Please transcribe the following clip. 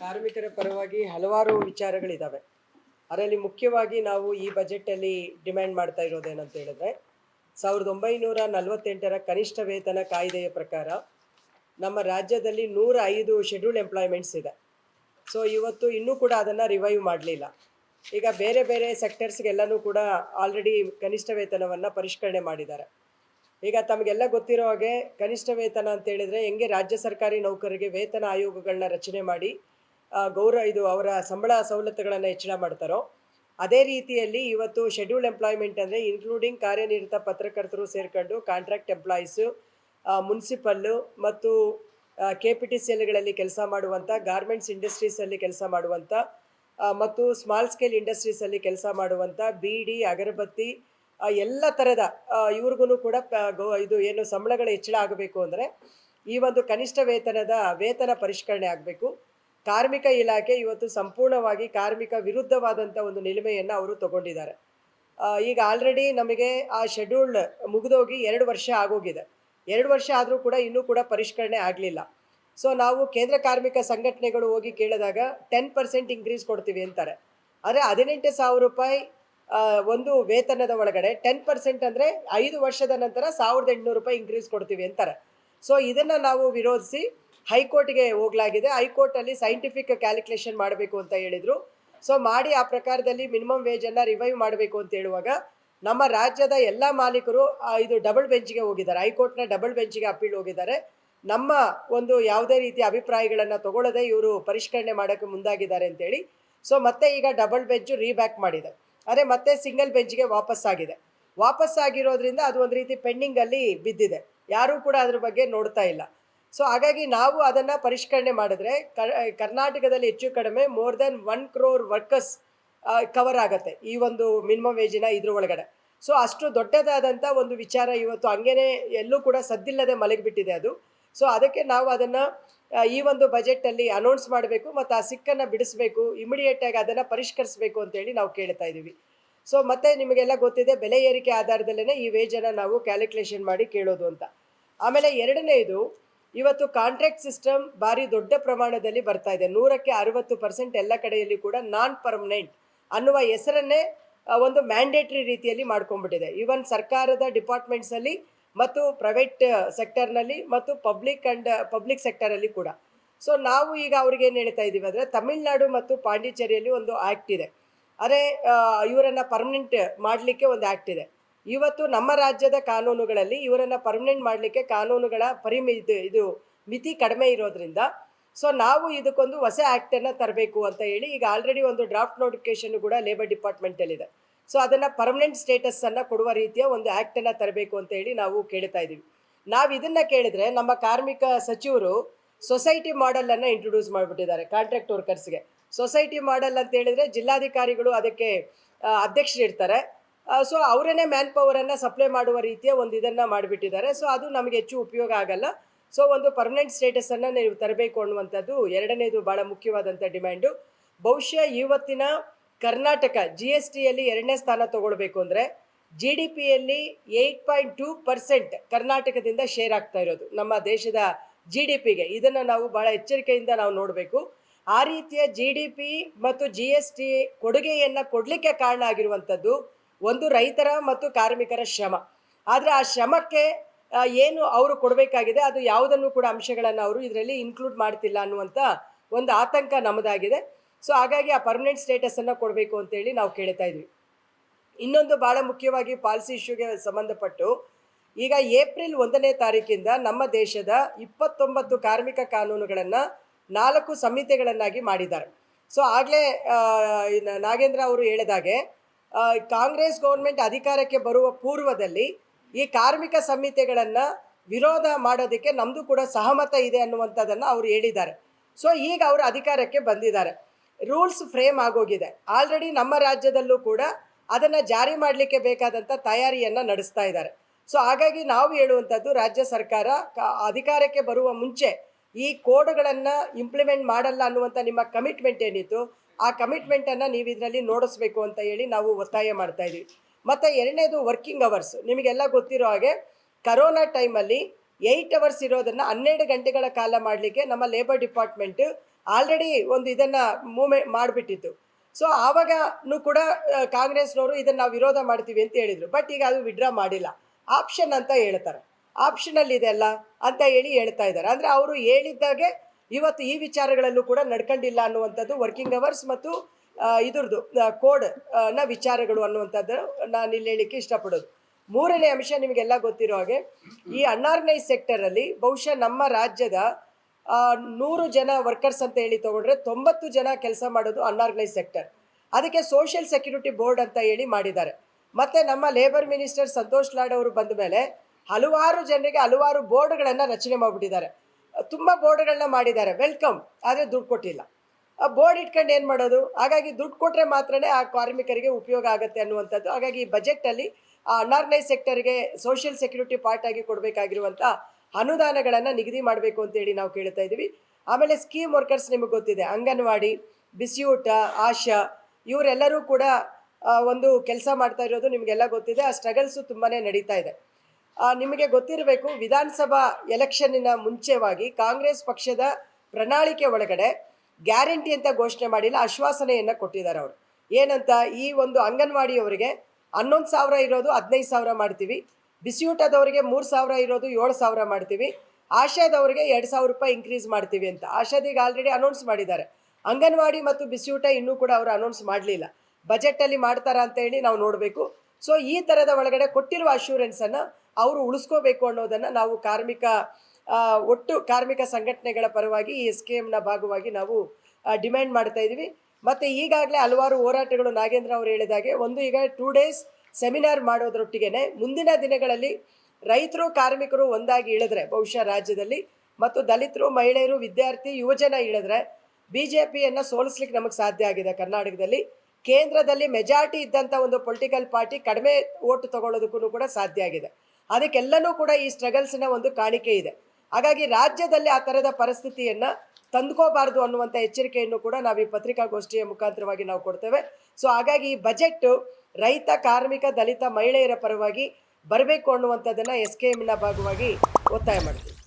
ಕಾರ್ಮಿಕರ ಪರವಾಗಿ ಹಲವಾರು ವಿಚಾರಗಳಿದ್ದಾವೆ ಅದರಲ್ಲಿ ಮುಖ್ಯವಾಗಿ ನಾವು ಈ ಬಜೆಟಲ್ಲಿ ಡಿಮ್ಯಾಂಡ್ ಮಾಡ್ತಾ ಇರೋದೇನಂತ ಹೇಳಿದ್ರೆ, ಸಾವಿರದ ಒಂಬೈನೂರ ನಲವತ್ತೆಂಟರ ಕನಿಷ್ಠ ವೇತನ ಕಾಯ್ದೆಯ ಪ್ರಕಾರ ನಮ್ಮ ರಾಜ್ಯದಲ್ಲಿ ನೂರ ಐದು ಶೆಡ್ಯೂಲ್ ಎಂಪ್ಲಾಯ್ಮೆಂಟ್ಸ್ ಇದೆ. ಸೊ ಇವತ್ತು ಇನ್ನೂ ಕೂಡ ಅದನ್ನು ರಿವೈವ್ ಮಾಡಲಿಲ್ಲ. ಈಗ ಬೇರೆ ಬೇರೆ ಸೆಕ್ಟರ್ಸ್ಗೆಲ್ಲನೂ ಕೂಡ ಆಲ್ರೆಡಿ ಕನಿಷ್ಠ ವೇತನವನ್ನು ಪರಿಷ್ಕರಣೆ ಮಾಡಿದ್ದಾರೆ. ಈಗ ತಮಗೆಲ್ಲ ಗೊತ್ತಿರೋ ಹಾಗೆ ಕನಿಷ್ಠ ವೇತನ ಅಂತ ಹೇಳಿದ್ರೆ, ಹೆಂಗೆ ರಾಜ್ಯ ಸರ್ಕಾರಿ ನೌಕರರಿಗೆ ವೇತನ ಆಯೋಗಗಳನ್ನ ರಚನೆ ಮಾಡಿ ಗೌರವ ಇದು ಅವರ ಸಂಬಳ ಸವಲತ್ತುಗಳನ್ನು ಹೆಚ್ಚಳ ಮಾಡ್ತಾರೋ, ಅದೇ ರೀತಿಯಲ್ಲಿ ಇವತ್ತು ಶೆಡ್ಯೂಲ್ ಎಂಪ್ಲಾಯ್ಮೆಂಟ್ ಅಂದರೆ ಇನ್ಕ್ಲೂಡಿಂಗ್ ಕಾರ್ಯನಿರತ ಪತ್ರಕರ್ತರು ಸೇರ್ಕೊಂಡು ಕಾಂಟ್ರಾಕ್ಟ್ ಎಂಪ್ಲಾಯೀಸು ಮುನ್ಸಿಪಲ್ಲು ಮತ್ತು ಕೆ ಪಿ ಟಿ ಸಿ ಎಲ್ಗಳಲ್ಲಿ ಕೆಲಸ ಮಾಡುವಂಥ ಗಾರ್ಮೆಂಟ್ಸ್ ಇಂಡಸ್ಟ್ರೀಸಲ್ಲಿ ಕೆಲಸ ಮಾಡುವಂಥ ಮತ್ತು ಸ್ಮಾಲ್ ಸ್ಕೇಲ್ ಇಂಡಸ್ಟ್ರೀಸಲ್ಲಿ ಕೆಲಸ ಮಾಡುವಂಥ ಬೀಡಿ, ಅಗರಬತ್ತಿ ಎಲ್ಲ ಥರದ ಇವ್ರಿಗೂ ಕೂಡ ಇದು ಏನು ಸಂಬಳಗಳ ಹೆಚ್ಚಳ ಆಗಬೇಕು ಅಂದರೆ ಈ ಒಂದು ಕನಿಷ್ಠ ವೇತನದ, ವೇತನ ಪರಿಷ್ಕರಣೆ ಆಗಬೇಕು. ಕಾರ್ಮಿಕ ಇಲಾಖೆ ಇವತ್ತು ಸಂಪೂರ್ಣವಾಗಿ ಕಾರ್ಮಿಕ ವಿರುದ್ಧವಾದಂಥ ಒಂದು ನಿಲುಮೆಯನ್ನು ಅವರು ತಗೊಂಡಿದ್ದಾರೆ. ಈಗ ಆಲ್ರೆಡಿ ನಮಗೆ ಆ ಶೆಡ್ಯೂಲ್ ಮುಗಿದೋಗಿ ಎರಡು ವರ್ಷ ಆಗೋಗಿದೆ. ಎರಡು ವರ್ಷ ಆದರೂ ಕೂಡ ಇನ್ನೂ ಕೂಡ ಪರಿಷ್ಕರಣೆ ಆಗಲಿಲ್ಲ. ಸೊ ನಾವು ಕೇಂದ್ರ ಕಾರ್ಮಿಕ ಸಂಘಟನೆಗಳು ಹೋಗಿ ಕೇಳಿದಾಗ ಟೆನ್ ಪರ್ಸೆಂಟ್ ಇನ್ಕ್ರೀಸ್ ಕೊಡ್ತೀವಿ ಅಂತಾರೆ. ಆದರೆ ಹದಿನೆಂಟು ಸಾವಿರ ರೂಪಾಯಿ ಒಂದು ವೇತನದ ಒಳಗಡೆ ಟೆನ್ ಪರ್ಸೆಂಟ್ ಅಂದರೆ ಐದು ವರ್ಷದ ನಂತರ ಸಾವಿರದ ಎಂಟುನೂರು ರೂಪಾಯಿ ಇನ್ಕ್ರೀಸ್ ಕೊಡ್ತೀವಿ ಅಂತಾರೆ. ಸೊ ಇದನ್ನು ನಾವು ವಿರೋಧಿಸಿ ಹೈಕೋರ್ಟ್ಗೆ ಹೋಗಲಾಗಿದೆ. ಹೈಕೋರ್ಟಲ್ಲಿ ಸೈಂಟಿಫಿಕ್ ಕ್ಯಾಲ್ಕುಲೇಷನ್ ಮಾಡಬೇಕು ಅಂತ ಹೇಳಿದರು. ಸೊ ಮಾಡಿ ಆ ಪ್ರಕಾರದಲ್ಲಿ ಮಿನಿಮಮ್ ವೇಜನ್ನು ರಿವೈವ್ ಮಾಡಬೇಕು ಅಂತ ಹೇಳುವಾಗ ನಮ್ಮ ರಾಜ್ಯದ ಎಲ್ಲ ಮಾಲೀಕರು ಇದು ಡಬಲ್ ಬೆಂಚ್ಗೆ ಹೋಗಿದ್ದಾರೆ. ಹೈಕೋರ್ಟ್ನ ಡಬಲ್ ಬೆಂಚ್ಗೆ ಅಪೀಲ್ ಹೋಗಿದ್ದಾರೆ. ನಮ್ಮ ಒಂದು ಯಾವುದೇ ರೀತಿಯ ಅಭಿಪ್ರಾಯಗಳನ್ನು ತಗೊಳ್ಳದೆ ಇವರು ಪರಿಷ್ಕರಣೆ ಮಾಡೋಕ್ಕೆ ಮುಂದಾಗಿದ್ದಾರೆ ಅಂತೇಳಿ. ಸೊ ಮತ್ತೆ ಈಗ ಡಬಲ್ ಬೆಂಚು ರೀಬ್ಯಾಕ್ ಮಾಡಿದೆ. ಅದೇ ಮತ್ತೆ ಸಿಂಗಲ್ ಬೆಂಚ್ಗೆ ವಾಪಸ್ ಆಗಿದೆ. ವಾಪಸ್ ಆಗಿರೋದ್ರಿಂದ ಅದು ಒಂದು ರೀತಿ ಪೆಂಡಿಂಗಲ್ಲಿ ಬಿದ್ದಿದೆ. ಯಾರೂ ಕೂಡ ಅದ್ರ ಬಗ್ಗೆ ನೋಡ್ತಾ ಇಲ್ಲ. ಸೊ ಹಾಗಾಗಿ ನಾವು ಅದನ್ನು ಪರಿಷ್ಕರಣೆ ಮಾಡಿದ್ರೆ ಕರ್ನಾಟಕದಲ್ಲಿ ಹೆಚ್ಚು ಕಡಿಮೆ more than one crore workers cover ಆಗುತ್ತೆ ಈ ಒಂದು ಮಿನಿಮಮ್ ವೇಜಿನ ಇದ್ರ ಒಳಗಡೆ ಸೊ ಅಷ್ಟು ದೊಡ್ಡದಾದಂಥ ಒಂದು ವಿಚಾರ ಇವತ್ತು ಹಂಗೇನೆ ಎಲ್ಲೂ ಕೂಡ ಸದ್ದಿಲ್ಲದೆ ಮಲಗಿಬಿಟ್ಟಿದೆ ಅದು. ಸೊ ಅದಕ್ಕೆ ನಾವು ಅದನ್ನು ಈ ಒಂದು ಬಜೆಟಲ್ಲಿ ಅನೌನ್ಸ್ ಮಾಡಬೇಕು ಮತ್ತು ಆ ಸಿಕ್ಕನ್ನು ಬಿಡಿಸಬೇಕು ಇಮಿಡಿಯೇಟಾಗಿ ಅದನ್ನು ಪರಿಷ್ಕರಿಸಬೇಕು ಅಂತೇಳಿ ನಾವು ಕೇಳ್ತಾ ಇದ್ದೀವಿ ಸೊ ಮತ್ತೆ ನಿಮಗೆಲ್ಲ ಗೊತ್ತಿದೆ ಬೆಲೆ ಏರಿಕೆ ಆಧಾರದಲ್ಲೇ ಈ ವೇಜನ್ನು ನಾವು ಕ್ಯಾಲ್ಕುಲೇಷನ್ ಮಾಡಿ ಕೇಳೋದು ಅಂತ. ಆಮೇಲೆ ಎರಡನೇದು ಇವತ್ತು ಕಾಂಟ್ರಾಕ್ಟ್ ಸಿಸ್ಟಮ್ ಭಾರಿ ದೊಡ್ಡ ಪ್ರಮಾಣದಲ್ಲಿ ಬರ್ತಾ ಇದೆ. ನೂರಕ್ಕೆ ಅರವತ್ತು ಪರ್ಸೆಂಟ್ ಎಲ್ಲ ಕಡೆಯಲ್ಲಿ ಕೂಡ ನಾನ್ ಪರ್ಮನೆಂಟ್ ಅನ್ನುವ ಹೆಸರನ್ನೇ ಒಂದು ಮ್ಯಾಂಡೇಟ್ರಿ ರೀತಿಯಲ್ಲಿ ಮಾಡ್ಕೊಂಡ್ಬಿಟ್ಟಿದೆ. ಈವನ್ ಸರ್ಕಾರದ ಡಿಪಾರ್ಟ್ಮೆಂಟ್ಸಲ್ಲಿ ಮತ್ತು ಪ್ರೈವೇಟ್ ಸೆಕ್ಟರ್ನಲ್ಲಿ ಮತ್ತು ಪಬ್ಲಿಕ್ ಆ್ಯಂಡ್ ಪಬ್ಲಿಕ್ ಸೆಕ್ಟರಲ್ಲಿ ಕೂಡ. ಸೊ ನಾವು ಈಗ ಅವ್ರಿಗೆ ಏನು ಹೇಳ್ತಾ ಇದ್ದೀವಿ ಅಂದರೆ, ತಮಿಳ್ನಾಡು ಮತ್ತು ಪಾಂಡಿಚೇರಿಯಲ್ಲಿ ಒಂದು ಆ್ಯಕ್ಟ್ ಇದೆ. ಅದೇ ಇವರನ್ನು ಪರ್ಮನೆಂಟ್ ಮಾಡಲಿಕ್ಕೆ ಒಂದು ಆ್ಯಕ್ಟ್ ಇದೆ. ಇವತ್ತು ನಮ್ಮ ರಾಜ್ಯದ ಕಾನೂನುಗಳಲ್ಲಿ ಇವರನ್ನು ಪರ್ಮನೆಂಟ್ ಮಾಡಲಿಕ್ಕೆ ಕಾನೂನುಗಳ ಪರಿಮಿ ಇದು ಮಿತಿ ಕಡಿಮೆ ಇರೋದ್ರಿಂದ, ಸೊ ನಾವು ಇದಕ್ಕೊಂದು ಹೊಸ ಆ್ಯಕ್ಟನ್ನು ತರಬೇಕು ಅಂತ ಹೇಳಿ ಈಗ ಆಲ್ರೆಡಿ ಒಂದು ಡ್ರಾಫ್ಟ್ ನೋಟಿಫಿಕೇಶನ್ ಕೂಡ ಲೇಬರ್ ಡಿಪಾರ್ಟ್ಮೆಂಟಲ್ಲಿದೆ ಸೊ ಅದನ್ನು ಪರ್ಮನೆಂಟ್ ಸ್ಟೇಟಸನ್ನು ಕೊಡುವ ರೀತಿಯ ಒಂದು ಆ್ಯಕ್ಟನ್ನು ತರಬೇಕು ಅಂತ ಹೇಳಿ ನಾವು ಕೇಳ್ತಾ ಇದ್ದೀವಿ ನಾವು ಇದನ್ನು ಕೇಳಿದ್ರೆ ನಮ್ಮ ಕಾರ್ಮಿಕ ಸಚಿವರು ಸೊಸೈಟಿ ಮಾಡೆಲನ್ನು ಇಂಟ್ರೊಡ್ಯೂಸ್ ಮಾಡಿಬಿಟ್ಟಿದ್ದಾರೆ ಕಾಂಟ್ರಾಕ್ಟ್ ವರ್ಕರ್ಸ್ಗೆ ಸೊಸೈಟಿ ಮಾಡೆಲ್ ಅಂತ ಹೇಳಿದ್ರೆ ಜಿಲ್ಲಾಧಿಕಾರಿಗಳು ಅದಕ್ಕೆ ಅಧ್ಯಕ್ಷರಿರ್ತಾರೆ. ಸೊ ಅವರೇನೆ ಮ್ಯಾನ್ ಪವರನ್ನು ಸಪ್ಲೈ ಮಾಡುವ ರೀತಿಯ ಒಂದು ಇದನ್ನು ಮಾಡಿಬಿಟ್ಟಿದ್ದಾರೆ. ಸೊ ಅದು ನಮಗೆ ಹೆಚ್ಚು ಉಪಯೋಗ ಆಗಲ್ಲ. ಸೊ ಒಂದು ಪರ್ಮನೆಂಟ್ ಸ್ಟೇಟಸನ್ನು ನೀವು ತರಬೇಕು ಅನ್ನುವಂಥದ್ದು ಎರಡನೇದು ಭಾಳ ಮುಖ್ಯವಾದಂಥ ಡಿಮ್ಯಾಂಡು ಬಹುಶಃ ಇವತ್ತಿನ ಕರ್ನಾಟಕ ಜಿ ಎಸ್ ಟಿಯಲ್ಲಿ ಎರಡನೇ ಸ್ಥಾನ ತಗೊಳ್ಬೇಕು ಅಂದರೆ ಜಿ ಡಿ ಪಿಯಲ್ಲಿ ಏಯ್ಟ್ ಪಾಯಿಂಟ್ ಟೂ ಪರ್ಸೆಂಟ್ ಕರ್ನಾಟಕದಿಂದ ಶೇರ್ ಆಗ್ತಾ ಇರೋದು ನಮ್ಮ ದೇಶದ ಜಿ ಡಿ ಪಿಗೆ ಇದನ್ನು ನಾವು ಭಾಳ ಎಚ್ಚರಿಕೆಯಿಂದ ನಾವು ನೋಡಬೇಕು. ಆ ರೀತಿಯ ಜಿ ಡಿ ಪಿ ಮತ್ತು ಜಿ ಎಸ್ ಟಿ ಕೊಡುಗೆಯನ್ನು ಕೊಡಲಿಕ್ಕೆ ಕಾರಣ ಆಗಿರುವಂಥದ್ದು ಒಂದು ರೈತರ ಮತ್ತು ಕಾರ್ಮಿಕರ ಶ್ರಮ. ಆದರೆ ಆ ಶ್ರಮಕ್ಕೆ ಏನು ಅವರು ಕೊಡಬೇಕಾಗಿದೆ, ಅದು ಯಾವುದನ್ನು ಕೂಡ ಅಂಶಗಳನ್ನು ಅವರು ಇದರಲ್ಲಿ ಇನ್ಕ್ಲೂಡ್ ಮಾಡ್ತಿಲ್ಲ ಅನ್ನುವಂಥ ಒಂದು ಆತಂಕ ನಮ್ಮದಾಗಿದೆ. ಸೊ ಹಾಗಾಗಿ ಆ ಪರ್ಮನೆಂಟ್ ಸ್ಟೇಟಸನ್ನು ಕೊಡಬೇಕು ಅಂತೇಳಿ ನಾವು ಕೇಳ್ತಾ ಇದ್ವಿ. ಇನ್ನೊಂದು ಭಾಳ ಮುಖ್ಯವಾಗಿ ಪಾಲಿಸಿ ಇಶ್ಯೂಗೆ ಸಂಬಂಧಪಟ್ಟು, ಈಗ ಏಪ್ರಿಲ್ ಒಂದನೇ ತಾರೀಕಿಂದ ನಮ್ಮ ದೇಶದ ಇಪ್ಪತ್ತೊಂಬತ್ತು ಕಾರ್ಮಿಕ ಕಾನೂನುಗಳನ್ನು ನಾಲ್ಕು ಸಂಹಿತೆಗಳನ್ನಾಗಿ ಮಾಡಿದ್ದಾರೆ. ಸೊ ಆಗಲೇ ನಾಗೇಂದ್ರ ಅವರು ಹೇಳಿದಾಗೆ ಕಾಂಗ್ರೆಸ್ ಗೌರ್ಮೆಂಟ್ ಅಧಿಕಾರಕ್ಕೆ ಬರುವ ಪೂರ್ವದಲ್ಲಿ ಈ ಕಾರ್ಮಿಕ ಸಂಹಿತೆಗಳನ್ನು ವಿರೋಧ ಮಾಡೋದಕ್ಕೆ ನಮ್ಮದು ಕೂಡ ಸಹಮತ ಇದೆ ಅನ್ನುವಂಥದ್ದನ್ನು ಅವರು ಹೇಳಿದ್ದಾರೆ. ಸೊ ಈಗ ಅವರು ಅಧಿಕಾರಕ್ಕೆ ಬಂದಿದ್ದಾರೆ. ರೂಲ್ಸ್ ಫ್ರೇಮ್ ಆಗೋಗಿದೆ. ಆಲ್ರೆಡಿ ನಮ್ಮ ರಾಜ್ಯದಲ್ಲೂ ಕೂಡ ಅದನ್ನು ಜಾರಿ ಮಾಡಲಿಕ್ಕೆ ಬೇಕಾದಂಥ ತಯಾರಿಯನ್ನು ನಡೆಸ್ತಾ ಇದ್ದಾರೆ. ಸೊ ಹಾಗಾಗಿ ನಾವು ಹೇಳುವಂಥದ್ದು ರಾಜ್ಯ ಸರ್ಕಾರ ಅಧಿಕಾರಕ್ಕೆ ಬರುವ ಮುಂಚೆ ಈ ಕೋಡ್ಗಳನ್ನು ಇಂಪ್ಲಿಮೆಂಟ್ ಮಾಡಲ್ಲ ಅನ್ನುವಂಥ ನಿಮ್ಮ ಕಮಿಟ್ಮೆಂಟ್ ಏನಿತ್ತು? ಆ ಕಮಿಟ್ಮೆಂಟನ್ನು ನೀವು ಇದರಲ್ಲಿ ನೋಡಿಸ್ಬೇಕು ಅಂತ ಹೇಳಿ ನಾವು ಒತ್ತಾಯ ಮಾಡ್ತಾ ಇದ್ದೀವಿ ಮತ್ತು ಎರಡನೇದು ವರ್ಕಿಂಗ್ ಅವರ್ಸ್ ನಿಮಗೆಲ್ಲ ಗೊತ್ತಿರೋ ಹಾಗೆ ಕರೋನಾ ಟೈಮಲ್ಲಿ ಏಯ್ಟ್ ಅವರ್ಸ್ ಇರೋದನ್ನು ಹನ್ನೆರಡು ಗಂಟೆಗಳ ಕಾಲ ಮಾಡಲಿಕ್ಕೆ ನಮ್ಮ ಲೇಬರ್ ಡಿಪಾರ್ಟ್ಮೆಂಟ್ ಆಲ್ರೆಡಿ ಒಂದು ಇದನ್ನು ಮೂವ್ಮೆ ಮಾಡಿಬಿಟ್ಟಿತ್ತು. ಸೊ ಆವಾಗೂ ಕೂಡ ಕಾಂಗ್ರೆಸ್ನವರು ಇದನ್ನು ನಾವು ವಿರೋಧ ಮಾಡ್ತೀವಿ ಅಂತ ಹೇಳಿದರು. ಬಟ್ ಈಗ ಅದು ವಿಡ್ರಾ ಮಾಡಿಲ್ಲ. ಆಪ್ಷನ್ ಅಂತ ಹೇಳ್ತಾರೆ. ಆಪ್ಷನಲ್ಲಿ ಇದೆಲ್ಲ ಅಂತ ಹೇಳಿ ಹೇಳ್ತಾ ಇದ್ದಾರೆ. ಅಂದರೆ ಅವರು ಹೇಳಿದ್ದಾಗೆ ಇವತ್ತು ಈ ವಿಚಾರಗಳಲ್ಲೂ ಕೂಡ ನಡ್ಕೊಂಡಿಲ್ಲ ಅನ್ನುವಂಥದ್ದು ವರ್ಕಿಂಗ್ ಅವರ್ಸ್ ಮತ್ತು ಇದರದು ಇದ್ರದ್ದು ಕೋಡ್ನ ವಿಚಾರಗಳು ಅನ್ನುವಂಥದ್ದು ನಾನು ಇಲ್ಲಿ ಹೇಳಿಕ್ಕೆ ಇಷ್ಟಪಡೋದು. ಮೂರನೇ ಅಂಶ ನಿಮಗೆಲ್ಲ ಗೊತ್ತಿರೋ ಹಾಗೆ, ಈ ಅನ್ಆರ್ಗನೈಸ್ ಸೆಕ್ಟರಲ್ಲಿ ಬಹುಶಃ ನಮ್ಮ ರಾಜ್ಯದ ನೂರು ಜನ ವರ್ಕರ್ಸ್ ಅಂತ ಹೇಳಿ ತಗೊಂಡ್ರೆ ತೊಂಬತ್ತು ಜನ ಕೆಲಸ ಮಾಡೋದು ಅನ್ಆರ್ಗನೈಸ್ ಸೆಕ್ಟರ್ ಅದಕ್ಕೆ ಸೋಷಿಯಲ್ ಸೆಕ್ಯೂರಿಟಿ ಬೋರ್ಡ್ ಅಂತ ಹೇಳಿ ಮಾಡಿದ್ದಾರೆ. ಮತ್ತು ನಮ್ಮ ಲೇಬರ್ ಮಿನಿಸ್ಟರ್ ಸಂತೋಷ್ ಲಾಡ್ ಅವರು ಬಂದ ಮೇಲೆ ಹಲವಾರು ಜನರಿಗೆ ಹಲವಾರು ಬೋರ್ಡ್ಗಳನ್ನು ರಚನೆ ಮಾಡಿಬಿಟ್ಟಿದ್ದಾರೆ. ತುಂಬ ಬೋರ್ಡ್ಗಳನ್ನ ಮಾಡಿದ್ದಾರೆ. ವೆಲ್ಕಮ್. ಆದರೆ ದುಡ್ಡು ಕೊಟ್ಟಿಲ್ಲ. ಆ ಬೋರ್ಡ್ ಇಟ್ಕೊಂಡು ಏನು ಮಾಡೋದು? ಹಾಗಾಗಿ ದುಡ್ಡು ಕೊಟ್ಟರೆ ಮಾತ್ರನೇ ಆ ಕಾರ್ಮಿಕರಿಗೆ ಉಪಯೋಗ ಆಗುತ್ತೆ ಅನ್ನುವಂಥದ್ದು. ಹಾಗಾಗಿ ಈ ಬಜೆಟಲ್ಲಿ ಆ ಅನ್ಆರ್ಗನೈಸ್ ಸೆಕ್ಟರ್ಗೆ ಸೋಷಿಯಲ್ ಸೆಕ್ಯೂರಿಟಿ ಪಾರ್ಟ್ ಆಗಿ ಕೊಡಬೇಕಾಗಿರುವಂಥ ಅನುದಾನಗಳನ್ನು ನಿಗದಿ ಮಾಡಬೇಕು ಅಂತೇಳಿ ನಾವು ಕೇಳ್ತಾ ಇದ್ದೀವಿ. ಆಮೇಲೆ ಸ್ಕೀಮ್ ವರ್ಕರ್ಸ್ ನಿಮಗೆ ಗೊತ್ತಿದೆ. ಅಂಗನವಾಡಿ, ಬಿಸಿಯೂಟ, ಆಶಾ ಇವರೆಲ್ಲರೂ ಕೂಡ ಒಂದು ಕೆಲಸ ಮಾಡ್ತಾ ಇರೋದು ನಿಮಗೆಲ್ಲ ಗೊತ್ತಿದೆ. ಆ ಸ್ಟ್ರಗಲ್ಸು ತುಂಬಾ ನಡೀತಾ ಇದೆ. ನಿಮಗೆ ಗೊತ್ತಿರಬೇಕು, ವಿಧಾನಸಭಾ ಎಲೆಕ್ಷನ್ನಿನ ಮುಂಚೆವಾಗಿ ಕಾಂಗ್ರೆಸ್ ಪಕ್ಷದ ಪ್ರಣಾಳಿಕೆ ಒಳಗಡೆ ಗ್ಯಾರಂಟಿ ಅಂತ ಘೋಷಣೆ ಮಾಡಿಲ್ಲ, ಆಶ್ವಾಸನೆಯನ್ನು ಕೊಟ್ಟಿದ್ದಾರೆ ಅವರು. ಏನಂತ, ಈ ಒಂದು ಅಂಗನವಾಡಿಯವರಿಗೆ ಹನ್ನೊಂದು ಸಾವಿರ ಇರೋದು, ಹದಿನೈದು ಸಾವಿರ ಮಾಡ್ತೀವಿ. ಬಿಸಿಯೂಟದವರಿಗೆ ಮೂರು ಸಾವಿರ ಇರೋದು, ಏಳು ಸಾವಿರ ಮಾಡ್ತೀವಿ. ಆಶಾದವರಿಗೆ ಎರಡು ಸಾವಿರ ರೂಪಾಯಿ ಇನ್ಕ್ರೀಸ್ ಮಾಡ್ತೀವಿ ಅಂತ. ಆಶಾದೀಗ ಆಲ್ರೆಡಿ ಅನೌನ್ಸ್ ಮಾಡಿದ್ದಾರೆ. ಅಂಗನವಾಡಿ ಮತ್ತು ಬಿಸಿಯೂಟ ಇನ್ನೂ ಕೂಡ ಅವರು ಅನೌನ್ಸ್ ಮಾಡಲಿಲ್ಲ. ಬಜೆಟಲ್ಲಿ ಮಾಡ್ತಾರಾ ಅಂತ ಹೇಳಿ ನಾವು ನೋಡಬೇಕು. ಸೊ ಈ ಥರದ ಒಳಗಡೆ ಕೊಟ್ಟಿರುವ ಅಶ್ಯೂರೆನ್ಸನ್ನು ಅವರು ಉಳಿಸ್ಕೋಬೇಕು ಅನ್ನೋದನ್ನು ನಾವು ಕಾರ್ಮಿಕ ಒಟ್ಟು ಕಾರ್ಮಿಕ ಸಂಘಟನೆಗಳ ಪರವಾಗಿ ಈ ಸ್ಕೀಮ್ನ ಭಾಗವಾಗಿ ನಾವು ಡಿಮ್ಯಾಂಡ್ ಮಾಡ್ತಾ ಇದ್ದೀವಿ ಮತ್ತು ಈಗಾಗಲೇ ಹಲವಾರು ಹೋರಾಟಗಳು ನಾಗೇಂದ್ರ ಅವರು ಹೇಳಿದಾಗೆ ಒಂದು ಈಗ ಟೂ ಡೇಸ್ ಸೆಮಿನಾರ್ ಮಾಡೋದ್ರೊಟ್ಟಿಗೆ ಮುಂದಿನ ದಿನಗಳಲ್ಲಿ ರೈತರು, ಕಾರ್ಮಿಕರು ಒಂದಾಗಿ ಇಳಿದ್ರೆ ಬಹುಶಃ ರಾಜ್ಯದಲ್ಲಿ ಮತ್ತು ದಲಿತರು, ಮಹಿಳೆಯರು, ವಿದ್ಯಾರ್ಥಿ, ಯುವಜನ ಇಳಿದ್ರೆ ಬಿ ಜೆ ಪಿಯನ್ನು ಸೋಲಿಸ್ಲಿಕ್ಕೆ ನಮಗೆ ಸಾಧ್ಯ ಆಗಿದೆ ಕರ್ನಾಟಕದಲ್ಲಿ. ಕೇಂದ್ರದಲ್ಲಿ ಮೆಜಾರಿಟಿ ಇದ್ದಂಥ ಒಂದು ಪೊಲಿಟಿಕಲ್ ಪಾರ್ಟಿ ಕಡಿಮೆ ಓಟು ತಗೊಳ್ಳೋದಕ್ಕೂ ಕೂಡ ಸಾಧ್ಯ ಆಗಿದೆ. ಅದಕ್ಕೆಲ್ಲನೂ ಕೂಡ ಈ ಸ್ಟ್ರಗಲ್ಸ್ನ ಒಂದು ಕಾಣಿಕೆ ಇದೆ. ಹಾಗಾಗಿ ರಾಜ್ಯದಲ್ಲಿ ಆ ಥರದ ಪರಿಸ್ಥಿತಿಯನ್ನು ತಂದ್ಕೋಬಾರ್ದು ಅನ್ನುವಂಥ ಎಚ್ಚರಿಕೆಯನ್ನು ಕೂಡ ನಾವು ಈ ಪತ್ರಿಕಾಗೋಷ್ಠಿಯ ಮುಖಾಂತರವಾಗಿ ನಾವು ಕೊಡ್ತೇವೆ. ಸೊ, ಹಾಗಾಗಿ ಈ ಬಜೆಟ್ಟು ರೈತ, ಕಾರ್ಮಿಕ, ದಲಿತ, ಮಹಿಳೆಯರ ಪರವಾಗಿ ಬರಬೇಕು ಅನ್ನುವಂಥದ್ದನ್ನು ಎಸ್ ಕೆ ಎಮ್ನ ಭಾಗವಾಗಿ ಒತ್ತಾಯ ಮಾಡ್ತೀವಿ